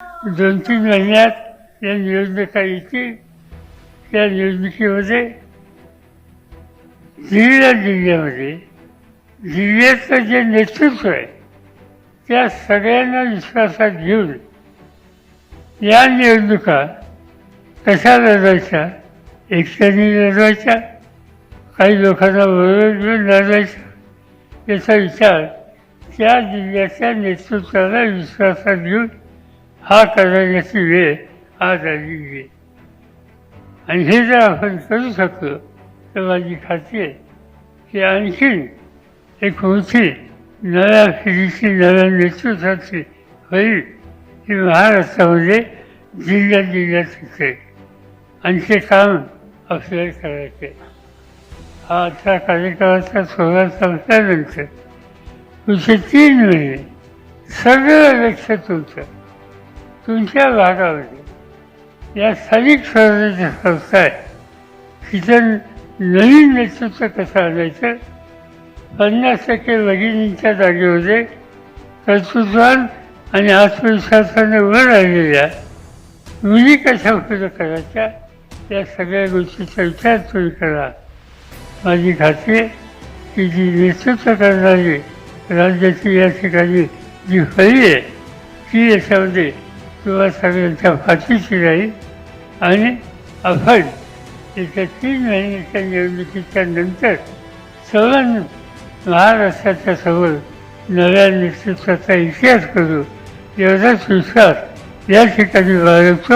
दोन तीन महिन्यात या निवडणुका येतील. त्या निवडणुकीमध्ये जिल्ह्या जिल्ह्यामध्ये जिल्ह्याचं जे नेतृत्व आहे त्या सगळ्यांना विश्वासात घेऊन या निवडणुका कशा लढवायच्या एकट्याने लढवायच्या काही लोकांना बरोबर घेऊन लढवायच्या याचा विचार त्या जिल्ह्याच्या नेतृत्वाला विश्वासात घेऊन हा करण्याची वेळ आज आलेली आहे आणि हे जर आपण करू शकलो तर माझी खात्री आहे की आणखीन एक मोठी नव्या पिढीची नव्या नेतृत्वाची होईल ही महाराष्ट्रामध्ये जिल्ह्यात जिल्ह्यात होते. आणि ते काम आपल्याला करायचे हा आता कार्यक्रमाचा सोहळा संपल्यानंतर पुढचे तीन महिने सगळं लक्ष तुमचं तुमच्या भागामध्ये या स्थानिक स्वराज्य संस्था आहे. तिथं नवीन नेतृत्व कसं आणायचं? पन्नास टक्के भगिनींच्या जागेमध्ये कर्तृत्वान आणि आत्मविश्वासाने वर आलेल्या मुली कशा उपयोग करायच्या? या सगळ्या गोष्टीचा विचार तुम्ही करा. माझी खात्री आहे की जी नेतृत्व करणारी राज्याची या ठिकाणी जी फळी आहे ती याच्यामध्ये किंवा सगळ्यांच्या फाशीची राहील. आणि आपण येत्या तीन महिन्याच्या निवडणुकीच्या नंतर सर्वांनी महाराष्ट्राच्या समोर नव्या नेतृत्वाचा इतिहास करू एवढाच विश्वास या ठिकाणी बाळगतो.